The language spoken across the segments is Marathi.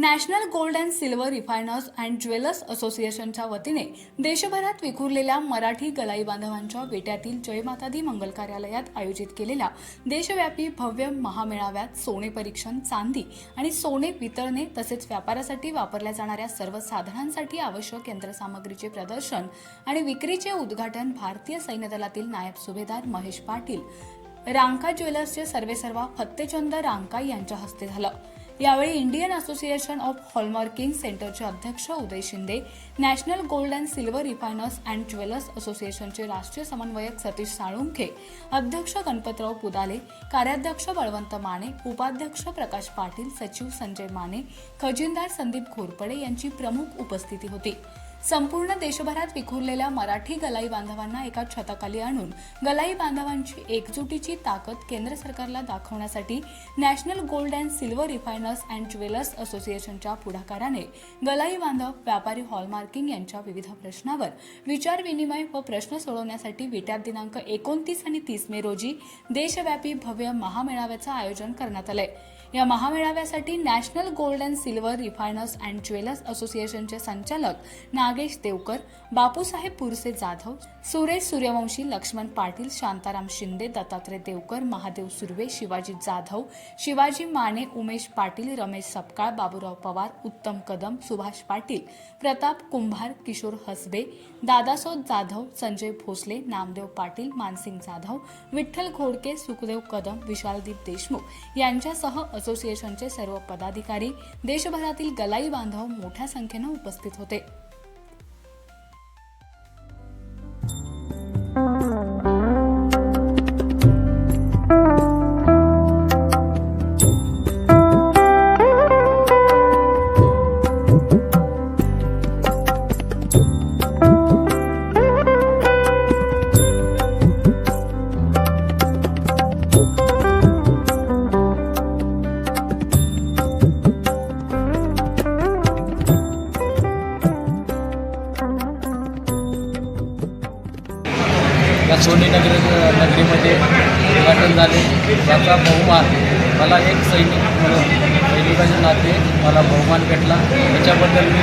National gold and silver refiners and jewellers असोसिएशनच्या वतीने देशभरात विखुरलेल्या मराठी गलाई बांधवांच्या बेट्यातील जयमातादी मंगल कार्यालयात आयोजित केलेल्या देशव्यापी भव्य महामेळाव्यात सोने परीक्षण चांदी आणि सोने वितरणे तसेच व्यापारासाठी वापरल्या जाणाऱ्या सर्व साधनांसाठी आवश्यक यंत्रसामग्रीचे प्रदर्शन आणि विक्रीचे उद्घाटन भारतीय सैन्य दलातील नायब सुभेदार महेश पाटील रांका ज्वेलर्सचे सर्वेसर्वा फत्तेचंद रांका यांच्या हस्ते झालं. यावेळी इंडियन असोसिएशन ऑफ हॉलमार्किंग सेंटरचे अध्यक्ष Uday Shinde national gold and silver refiners and jewellers असोसिएशनचे राष्ट्रीय समन्वयक सतीश साळुंखे अध्यक्ष गणपतराव पुदाले कार्याध्यक्ष बळवंत माने उपाध्यक्ष प्रकाश पाटील सचिव संजय माने खजिनदार संदीप घोरपडे यांची प्रमुख उपस्थिती होती. संपूर्ण देशभरात विखुरलेल्या मराठी गलाई बांधवांना एका छताखाली आणून गलाई बांधवांची एकजुटीची ताकद केंद्र सरकारला दाखवण्यासाठी national gold and silver refiners and jewellers असोसिएशनच्या पुढाकाराने गलाई बांधव व्यापारी हॉलमार्किंग यांच्या विविध प्रश्नावर विचारविनिमय व प्रश्न सोडवण्यासाठी विट्यात दिनांक एकोणतीस आणि तीस मे रोजी देशव्यापी भव्य महामेळाव्याचं आयोजन करण्यात आलं आहे या महामेळाव्यासाठी national gold and silver refiners and jewellers असोसिएशनचे संचालक नागेश देवकर बापूसाहेब पुरसे जाधव सुरेश सूर्यवंशी लक्ष्मण पाटील शांताराम शिंदे दत्तात्रय देवकर महादेव सुर्वे शिवाजी जाधव शिवाजी माने उमेश पाटील रमेश सपकाळ बाबूराव पवार उत्तम कदम सुभाष पाटील प्रताप कुंभार किशोर हसबे दादासोद जाधव संजय भोसले नामदेव पाटील मानसिंग जाधव विठ्ठल घोडके सुखदेव कदम विशालदीप देशमुख यांच्यासह असोसिएशनचे सर्व पदाधिकारी देशभरातील गलाई बांधव मोठ्या संख्येनं उपस्थित होते. सोनी नगरी नगरीमध्ये उद्घाटन झाले. त्याचा बहुमान मला एक सैनिक म्हणून सैनिकाचे नाते मला बहुमान भेटला. त्याच्याबद्दल मी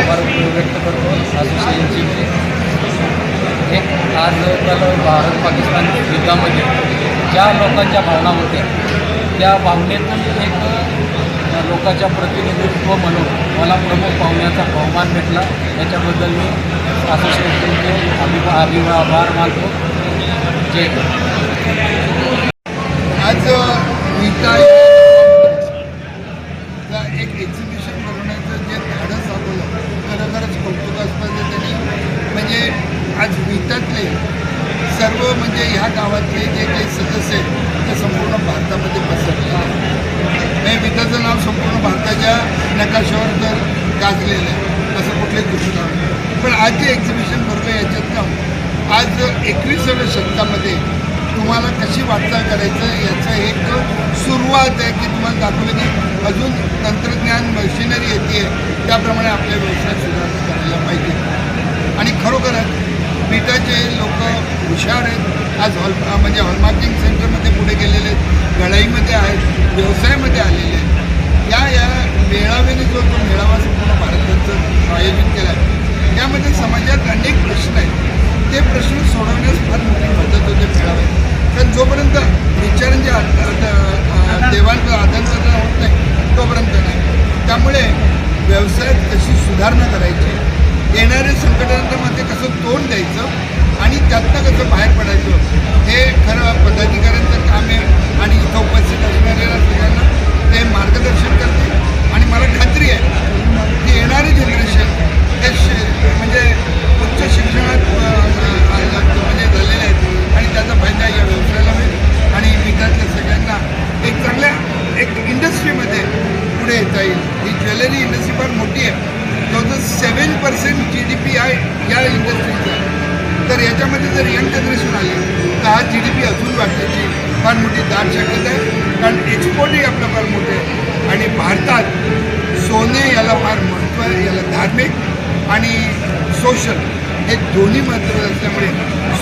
आभार व्यक्त करतो. असोसिएशनचे एक आज झालं भारत पाकिस्तान युद्धामध्ये ज्या लोकांच्या भावना होत्या त्या भावनेतून एक लोकांच्या प्रतिनिधित्व म्हणून मला प्रमुख पाहुण्याचा बहुमान भेटला. त्याच्याबद्दल मी असोसिएशनचे अभिभा आभार मानतो जय आज नीता चा एक एक्झिबिशन बनवण्याचं जे धाडस दाखवलं खरोखरच कौतुकास्पद त्यांनी. म्हणजे आज वितातले सर्व म्हणजे ह्या गावातले जे काही सदस्य आहेत ते संपूर्ण भारतामध्ये पसरले आहेत. हे विटाचं नाव संपूर्ण भारताच्या नकाशावर तर गाजलेलं आहे. असं कुठलंही दुसरं पण आज जे एक्झिबिशन भरलं याच्यातनं आज एकविसाव्या शतकामध्ये तुम्हाला कशी वाटचाल करायचं याचं एक सुरुवात आहे की तुम्हाला दाखवलं की अजून तंत्रज्ञान मशिनरी येते. त्याप्रमाणे आपल्या व्यवसाय सुधारणा करायला पाहिजे. आणि खरोखरच बीटाचे लोक हुशार आहेत. आज हॉल म्हणजे हॉलमार्किंग सेंटरमध्ये पुढे गेलेले आहेत. गळाईमध्ये आहेत. व्यवसायामध्ये आलेले आहेत या या मेळाव्याने जो तो मेळावा संपूर्ण भारताचं आयोजित केला आहे त्यामध्ये समाजात अनेक प्रश्न आहेत. ते प्रश्न सोडवण्यास फार मोठी मदत होते मेळाव्यात. कारण जोपर्यंत विचारांचे देवांचं आदान होत नाही तोपर्यंत नाही. त्यामुळे व्यवसायात कशी सुधारणा करायची येणाऱ्या संकटांमध्ये कसं तोंड द्यायचं आणि त्यातनं कसं बाहेर पडायचं हे खरं पदाधिकाऱ्यांचं काम आहे आणि इथं उपस्थित असणाऱ्या सगळ्यांना या इंडस्ट्रीचा तर याच्यामध्ये जर यंग जनरेशन आली तर हा जी डी पी अजून वाढण्याची फार मोठी दाट शक्यता आहे. कारण एक्सपोर्टही आपलं फार मोठं आहे. आणि भारतात सोने याला फार महत्त्व आहे याला धार्मिक आणि सोशल हे दोन्ही महत्त्व असल्यामुळे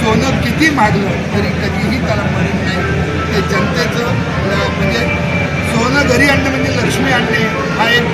सोनं किती मागलं तरी कधीही त्याला मरण नाही. ते जनतेचं म्हणजे सोनं घरी आणणं म्हणजे लक्ष्मी आणणे हा एक